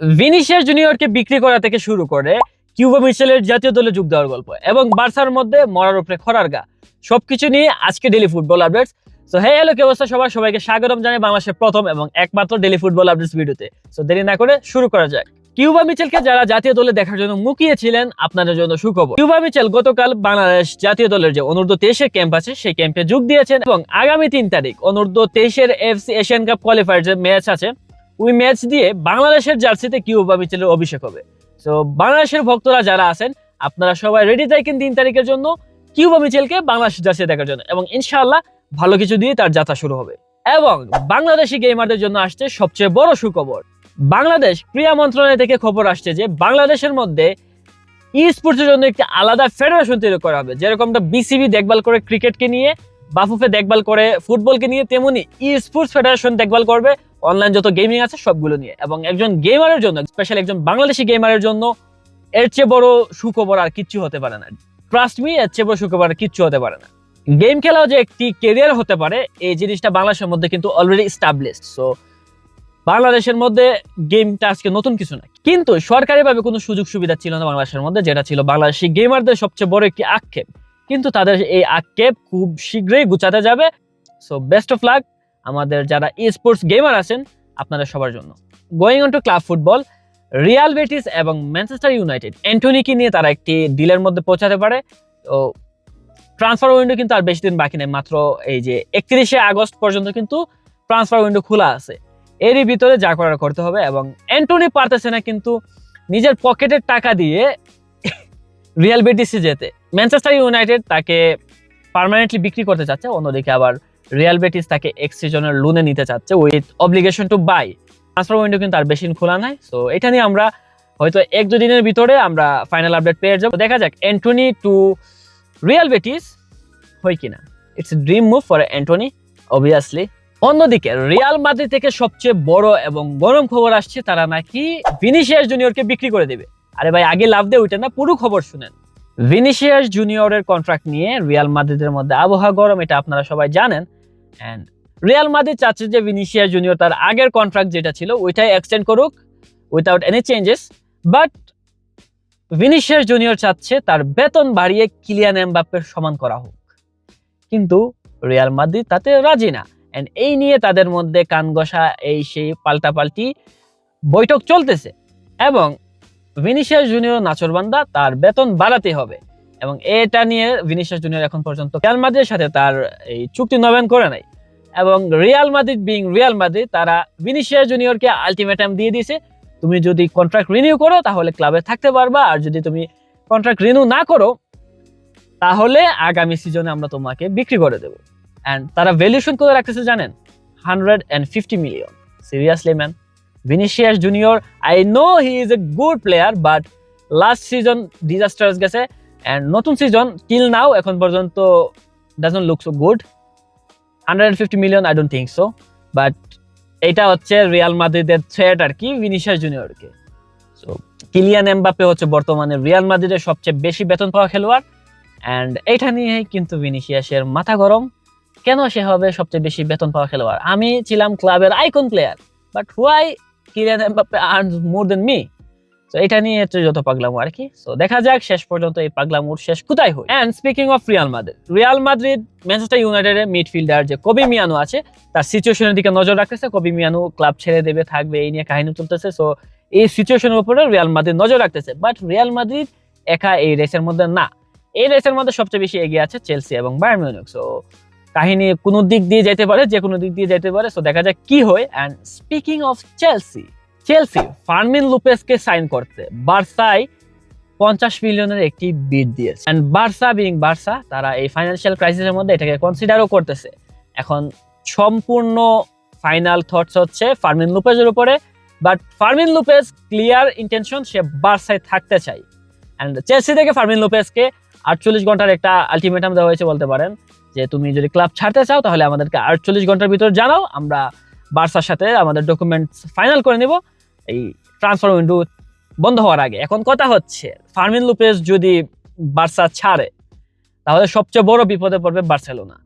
Vinicius জুনিয়রকে বিক্রি করা থেকে শুরু করে কিউবা মিচেলের জাতীয় দলে যোগ দেওয়ার গল্প এবং বার্সার মধ্যে মরার উপরে খরার গা। সবকিছু নিয়ে আজকে daily football updates so hey hello কি অবস্থা সবার? সবাইকে স্বাগতম জানাই বাংলাদেশের প্রথম এবং একমাত্র ডেলি ফুটবল আপডেটস ভিডিওতে। সো দেরি না করে শুরু করা যাক। কিউবা মিচেলকে যারা জাতীয় দলে দেখার জন্য মুখিয়েছিলেন আপনাদের জন্য সুখবর। কিউবা মিচেল গতকাল বাংলাদেশ জাতীয় দলের যে অনূর্ধ্ব তেইশের ক্যাম্প আছে, সেই ক্যাম্পে যোগ দিয়েছেন এবং আগামী তিন তারিখ অনূর্ধ্ব তেইশের এফসি এশিয়ান কাপ কোয়ালিফায়ার যে ম্যাচ আছে। ওই ম্যাচ দিয়ে বাংলাদেশের জার্সিতে কিউবা মিচেলের অভিষেক হবে। তো বাংলাদেশের ভক্তরা যারা আছেন, আপনারা সবাই রেডি থাকেন তিন তারিখের জন্য কিউবা মিচেলকে বাংলাদেশ জার্সি দেখার জন্য এবং ইনশাআল্লাহ ভালো কিছু দিয়ে তার যাত্রা শুরু হবে। এবং বাংলাদেশি গেমারদের জন্য আসছে সবচেয়ে বড় সুখবর। বাংলাদেশ ক্রীড়া মন্ত্রণালয় থেকে খবর আসছে যে, বাংলাদেশের মধ্যে ই স্পোর্টসের জন্য একটি আলাদা ফেডারেশন তৈরি করা হবে। যেরকমটা বিসিবি দেখভাল করে ক্রিকেটকে নিয়ে বাফুফে দেখভাল করে ফুটবলকে নিয়ে তেমনি ই স্পোর্টস ফেডারেশন দেখভাল করবে। অনলাইন যত গেমিং আছে সবগুলো নিয়ে। এবং একজন গেমারের জন্য স্পেশাল একজন বাংলাদেশি গেমারের জন্য, এর চেয়ে বড় সুখবর আর কিচ্ছু হতে পারে না। ট্রাস্ট মি এর চেয়ে বড় সুখবর আর কিচ্ছু হতে পারে না। গেম খেলাও যে একটি কেরিয়ার হতে পারে, এই জিনিসটা বাংলাদেশের মধ্যে কিন্তু অলরেডি স্টাবলিশড সো বাংলাদেশের মধ্যে গেমটা আজকে নতুন কিছু না। কিন্তু সরকারিভাবে কোনো সুযোগ সুবিধা ছিল না বাংলাদেশের মধ্যে, যেটা ছিল বাংলাদেশি গেমারদের সবচেয়ে বড় একটি আক্ষেপ। কিন্তু তাদের এই আক্ষেপ খুব শীঘ্রই গুছাতে যাবে। সো বেস্ট অফ লাক আমাদের যারা ই স্পোর্টস গেমার আছেন, আপনাদের সবার জন্য। Going on to club football Real Betis এবং ম্যানচেস্টার ইউনাইটেড অ্যান্টনিকে নিয়ে তারা একটি ডিলের মধ্যে পৌঁছাতে পারে। তো ট্রান্সফার উইন্ডো কিন্তু আর বেশি দিন বাকি নেই, মাত্র এই যে একত্রিশে আগস্ট পর্যন্ত কিন্তু ট্রান্সফার উইন্ডো খোলা আছে। এরই ভিতরে যা করার করতে হবে এবং অ্যান্টনি পারতেছে না কিন্তু নিজের পকেটের টাকা দিয়ে রিয়াল বেটিসে যেতে। ম্যানচেস্টার ইউনাইটেড তাকে পার্মানেন্টলি বিক্রি করতে চাচ্ছে, অন্যদিকে আবার রিয়াল বেটিস তাকে এক্স সিজনের লোনে নিতে চাচ্ছে with obligation to buy transfer window কিন্তু আর বেশি খোলা নাই সো এটা নিয়ে আমরা হয়তো এক দু দিনের ভিতরে আমরা ফাইনাল আপডেট পেয়ে যাব। দেখা যাক অ্যান্টনি টু রিয়াল বেটিস হয় কিনা। It's dream move for Antony obviously অন্যদিকে রিয়াল মাদ্রিদ থেকে সবচেয়ে বড় এবং গরম খবর আসছে, তারা নাকি ভিনিসিয়াস জুনিয়রকে বিক্রি করে দেবে। আরে ভাই, আগে লাভ দিয়ে ওইটা না, পুরো খবর শুনেন। ভিনিসিয়াস জুনিয়রের কন্ট্রাক্ট নিয়ে রিয়াল মাদ্রিদের মধ্যে আবহাওয়া গরম, এটা আপনারা সবাই জানেন। অ্যান্ড রিয়াল মাদ্রিদ চাচ্ছে যে ভিনিসিয়াস জুনিয়র তার আগের কন্ট্রাক্ট যেটা ছিল, ওইটাই এক্সটেন্ড করুক without any changes but Vinicius junior চাচ্ছে তার বেতন বাড়িয়ে কিলিয়ান এমবাপ্পের সমান করা হোক। কিন্তু রিয়াল মাদ্রিদ তাতে রাজি না। এন্ড এই নিয়ে তাদের মধ্যে কান ঘষা এই সেই পাল্টাপাল্টি বৈঠক চলতেছে। এবং ভিনিসিয়াস জুনিয়র নাচরবান্দা, তার বেতন বাড়াতে হবে। এবং এটা নিয়ে ভিনিসিয়াস জুনিয়র এখন পর্যন্ত রিয়াল মাদ্রিদের সাথে তার এই চুক্তি নবায়ন করে নাই। এবং Real Madrid being Real Madrid, তারা ভিনিসিয়াস জুনিয়রকে আলটিমেটাম দিয়ে দিয়েছে, তুমি যদি কন্ট্রাক্ট রিনিউ করো তাহলে ক্লাবে থাকতে পারবা, আর যদি তুমি কন্ট্রাক্ট রিনিউ না করো, তাহলে আগামী সিজনে আমরা তোমাকে বিক্রি করে দেবো। অ্যান্ড তারা ভ্যালুয়েশন করে রাখতেছে জানেন? Hundred and fifty million seriously man Vinicius junior I know he is a good player but last season disasters গেছে। অ্যান্ড নতুন সিজন টিল নাও এখন পর্যন্ত doesn't look so good hundred fifty million I don't think so but এটা হচ্ছে Real মাদ্রিদের threat আর কি Vinicius জুনিয়রকে সো কিলিয়ান এমবাপে হচ্ছে বর্তমানে রিয়াল মাদ্রিদের সবচেয়ে বেশি বেতন পাওয়া খেলোয়াড়। অ্যান্ড এইটা নিয়েই কিন্তু ভিনিসিয়াসের মাথা গরম, কেন সে হবে সবচেয়ে বেশি বেতন পাওয়া খেলোয়াড়? আমি ছিলাম ক্লাবের icon player but why Kylian Mbappe earn more than me তো এটা নিয়ে যত পাগলামো আর কি। তো দেখা যাক শেষ পর্যন্ত এই পাগলামোর শেষ কোথায় হয়। And speaking of Real Madrid Real Madrid Manchester ইউনাইটেডের মিডফিল্ডার যে কবি মিয়ানো আছে, তার সিচুয়েশনের দিকে নজর রাখতেছে। কবি মিয়ানো ক্লাব ছেড়ে দেবে, থাকবে, এই নিয়ে কাহিনী চলতেছে। সো এই সিচুয়েশনের উপরে রিয়াল মাদ্রিদ নজর রাখতেছে। বাট রিয়াল মাদ্রিদ একা এই রেসের মধ্যে না। এই রেসের মধ্যে সবচেয়ে বেশি এগিয়ে আছে চেলসি এবং বায়ার্ন মিউনিক সো কাহিনী কোনো দিক দিয়ে যেতে পারে যে কোনো দিক দিয়ে যেতে পারে। সো দেখা যাক কি হয়। And speaking of Chelsea Chelsea, Fermin লুপেসকে sign করতে বার্সায় পঞ্চাশ মিলিয়নের একটি বিড দিয়েছে। অ্যান্ড বার্সা বিং বার্সা, তারা এই ফাইন্যান্সিয়াল ক্রাইসিসের মধ্যে এটাকে কনসিডারও করতেছে। এখন সম্পূর্ণ ফাইনাল থটস হচ্ছে ফার্মিন লুপেজের উপরে। But Fermin Lopez clear intention সে বার্সায় থাকতে চাই। অ্যান্ড চেলসি থেকে ফার্মিন লুপেজকে আটচল্লিশ ঘণ্টার একটা আলটিমেটাম দেওয়া হয়েছে বলতে পারেন। যে তুমি যদি ক্লাব ছাড়তে চাও, তাহলে আমাদেরকে আটচল্লিশ ঘণ্টার ভিতর জানাও। আমরা বার্সার সাথে আমাদের ডকুমেন্টস ফাইনাল করে নিব। এই ট্রান্সফার উইন্ডো বন্ধ হওয়ার আগে। এখন কথা হচ্ছে ফার্মিন লুপেজ যদি বার্সা ছাড়ে, তাহলে সবচেয়ে বড় বিপদে পড়বে বার্সেলোনা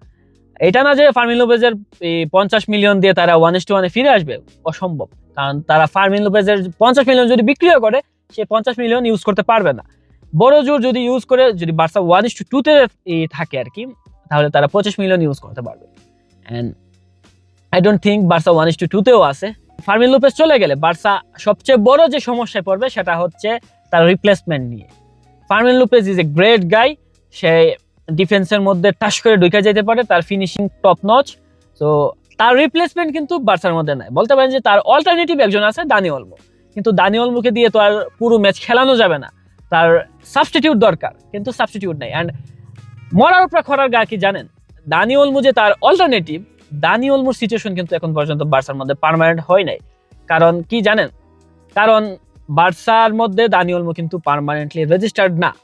এটা না যে ফার্মিন লুপেজের এই পঞ্চাশ মিলিয়ন দিয়ে তারা ওয়ান ইস টু ওয়ানে ফিরে আসবে, অসম্ভব। কারণ তারা ফার্মিন লোপেজের পঞ্চাশ মিলিয়ন যদি বিক্রিও করে, সে পঞ্চাশ মিলিয়ন ইউজ করতে পারবে না। বড় জোর যদি ইউজ করে, যদি বার্সা ওয়ান ইস টু টুতে থাকে আর কি, তাহলে তারা পঁচিশ মিলিয়ন ইউজ করতে পারবে। And I don't think Barca one is two টুতেও আছে। ফার্মিন লোপেজ চলে গেলে বার্সা সবচেয়ে বড় যে সমস্যায় পড়বে সেটা হচ্ছে তার রিপ্লেসমেন্ট নিয়ে। Fermin Lopez is a great guy সে ডিফেন্সের মধ্যে টাস করে ঢুকে যেতে পারে, তার ফিনিশিং টপ নচ তো তার রিপ্লেসমেন্ট কিন্তু বার্সার মধ্যে নাই। বলতে পারেন যে তার অল্টারনেটিভ একজন আছে, দানি অলমো। কিন্তু দানি অলমোকে দিয়ে তো আর পুরো ম্যাচ খেলানো যাবে না। তার সাবস্টিটিউট দরকার, কিন্তু সাবস্টিটিউট নাই। অ্যান্ড মরার উপরে খরার গা কি জানেন? দানি অলমো যে তার অল্টারনেটিভ দানি অলমোর সিচুয়েশন কিন্তু এখন পর্যন্ত বার্সার মধ্যে পার্মানেন্ট হয় নাই। কারণ কি জানেন? কারণ বার্সার মধ্যে দানি অলমো কিন্তু পার্মানেন্টলি রেজিস্টার্ড না।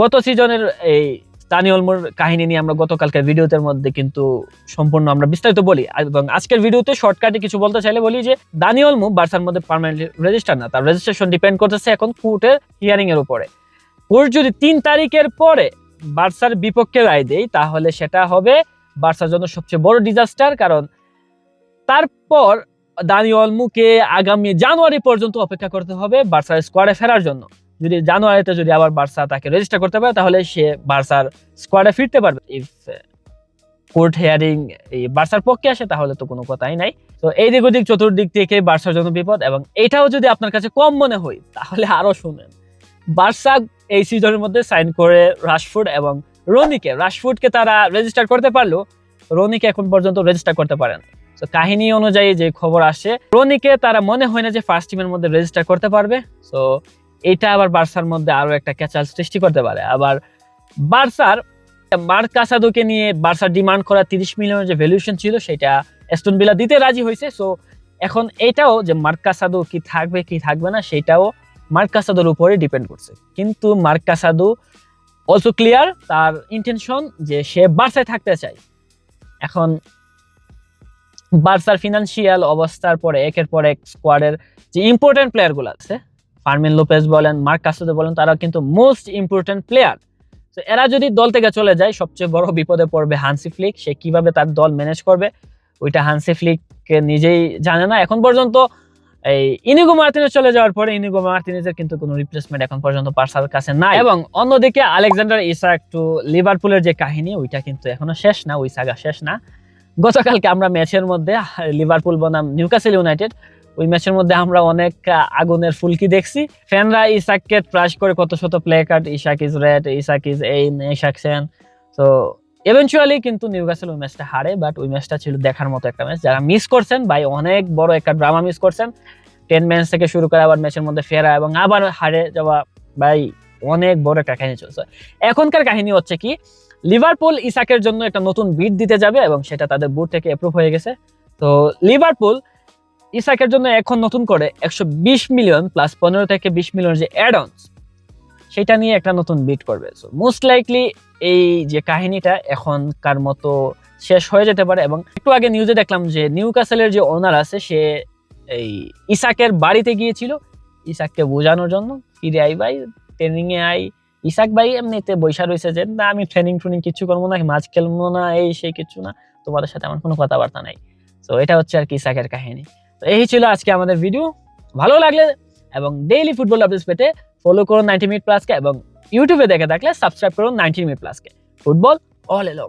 গত সিজনের এই দানি অলমোর কাহিনী নিয়ে আমরা গতকালকের ভিডিওতে মধ্যে কিন্তু সম্পূর্ণ আমরা বিস্তারিত বলি। এবং আজকের ভিডিওতে শর্টকাটে কিছু বলতে চাইলে বলি যে দানি অলমো বার্সার মধ্যে পার্মানেন্টলি রেজিস্টার না। তার রেজিস্ট্রেশন ডিপেন্ড করতেছে এখন কোর্টের হিয়ারিং এর উপরে। কোর্ট যদি তিন তারিখের পরে বার্সার বিপক্ষে রায় দেয়, তাহলে সেটা হবে বার্সার জন্য সবচেয়ে বড় ডিজাস্টার কারণ তারপর দানি অলমুকে আগামী জানুয়ারি পর্যন্ত অপেক্ষা করতে হবে বার্সার স্কোয়াডে ফেরার জন্য। যদি জানুয়ারিতে যদি আবার বার্সা তাকে রেজিস্টার করতে পারে, তাহলে সে বার্সার স্কোয়াডে ফিরতে পারবে। ইফ কোর্ট হেয়ারিং এই বার্সার পক্ষে আসে, তাহলে তো কোনো কথাই নাই। তো এই দিক ওদিক চতুর্দিক থেকে বার্সার জন্য বিপদ, এবং এটাও যদি আপনার কাছে কম মনে হয়, তাহলে আরও শুনেন। বার্সা এই সিজনের মধ্যে সাইন করে রাশফুড এবং রনিকে রাশফুডকে তারা রেজিস্টার করতে পারল। রনিকে এখন পর্যন্ত রেজিস্টার করতে পারে না তো কাহিনী অনুযায়ী যে খবর আসে, রনিকে তারা মনে হয় না যে ফার্স্ট টিমের মধ্যে রেজিস্টার করতে পারবে। তো এটা আবার বার্সার মধ্যে আরও একটা ক্যাচাল সৃষ্টি করতে পারে। আবার বার্সার মার্ক কাসাদোকে নিয়ে বার্সার ডিমান্ড করা তিরিশ মিলিয়নের যে ভ্যালুয়েশন ছিল, সেটা এস্টন বিলা দিতে রাজি হয়েছে। সো এখন এটাও যে মার্ক কাসাদো কি থাকবে কি থাকবে না, সেটাও মার্ক কাসাদোর উপরে ডিপেন্ড করছে। কিন্তু মার্ক কাসাদো অলসো ক্লিয়ার তার ইন্টেনশন যে সে বার্সায় থাকতে চায়। এখন বার্সার ফিনান্সিয়াল অবস্থার পরে, একের পর এক স্কোয়াডের যে ইম্পর্টেন্ট প্লেয়ারগুলো আছে, ফার্মিন লোপেজ বলেন, মার্ক কাসোদে বলেন তারা কিন্তু মোস্ট ইম্পর্টেন্ট প্লেয়ার তো এরা যদি দল থেকে চলে যায়, সবচেয়ে বড় বিপদে পড়বে হানসি ফ্লিক সে কীভাবে তার দল ম্যানেজ করবে, ওইটা হানসি ফ্লিক নিজেই জানে না। এখন পর্যন্ত এই ইনিগো মার্টিনেজ চলে যাওয়ার পরে ইনিগো মার্টিনেজের কিন্তু কোনো রিপ্লেসমেন্ট এখন পর্যন্ত পার্সার কাছে নাই। এবং অন্যদিকে আলেকজান্ডার ইসাক টু লিভারপুলের যে কাহিনী ওইটা কিন্তু এখনও শেষ না ওই সাগা শেষ না। গতকালকে আমরা ম্যাচের মধ্যে লিভারপুল বনাম নিউকাসেল ইউনাইটেড ওই ম্যাচের মধ্যে আমরা অনেক আগুনের ফুলকি দেখছি। ফ্যানরা ইসাককে ট্রাশ করে কত শত play card Isak is red Isak is এই ইসাক সেন তো এভেনচুয়ালি কিন্তু নিউকাসেল ওই ম্যাচটা হারে বাট ওই ম্যাচটা ছিল দেখার মতো একটা ম্যাচ যারা মিস করছেন ভাই অনেক বড় একটা ড্রামা মিস করছেন টেন ম্যাচ থেকে শুরু করে আবার ম্যাচের মধ্যে ফেরা এবং আবার হারে যাওয়া ভাই অনেক বড় একটা কাহিনী চলছে। এখনকার কাহিনী হচ্ছে কি লিভারপুল ইসাকের জন্য একটা নতুন বিট দিতে যাবে এবং সেটা তাদের বুট থেকে অ্যাপ্রুভ হয়ে গেছে। তো লিভারপুল ইসাকের জন্য এখন নতুন করে একশো বিশ মিলিয়ন প্লাস পনেরো থেকে বিশ মিলিয়ন যে অ্যাডন্স সেটা নিয়ে একটা নতুন বিট করবে। সো মোস্ট লাইকলি এই যে কাহিনীটা এখনকার মতো শেষ হয়ে যেতে পারে এবং একটু আগে নিউজে দেখলাম যে নিউ কাসেলের যে ওনার আছে, সে এই ইসাকের বাড়িতে গিয়েছিল। ইসাককে বোঝানোর জন্য, ফিরে আই ভাই ট্রেনিং এ আই ইসাক ভাই এমনিতে বৈশা রয়েছে যে, না, আমি ট্রেনিং ট্রেনিং কিছু করব না, মাছ খেলব না, এই সেই কিছু না, তোমাদের সাথে আমার কোনো কথাবার্তা নাই। তো এটা হচ্ছে আর কি ইসাকের কাহিনী। তো এই ছিল আজকে আমাদের ভিডিও ভালো লাগলে এবং ডেইলি ফুটবল আপডেটস পেতে ফলো করুন নাইনটি মিনিট প্লাসকে এবং ইউটিউবে দেখে থাকলে সাবস্ক্রাইব করুন নাইনটি মিনিট প্লাসকে ফুটবল অল এলো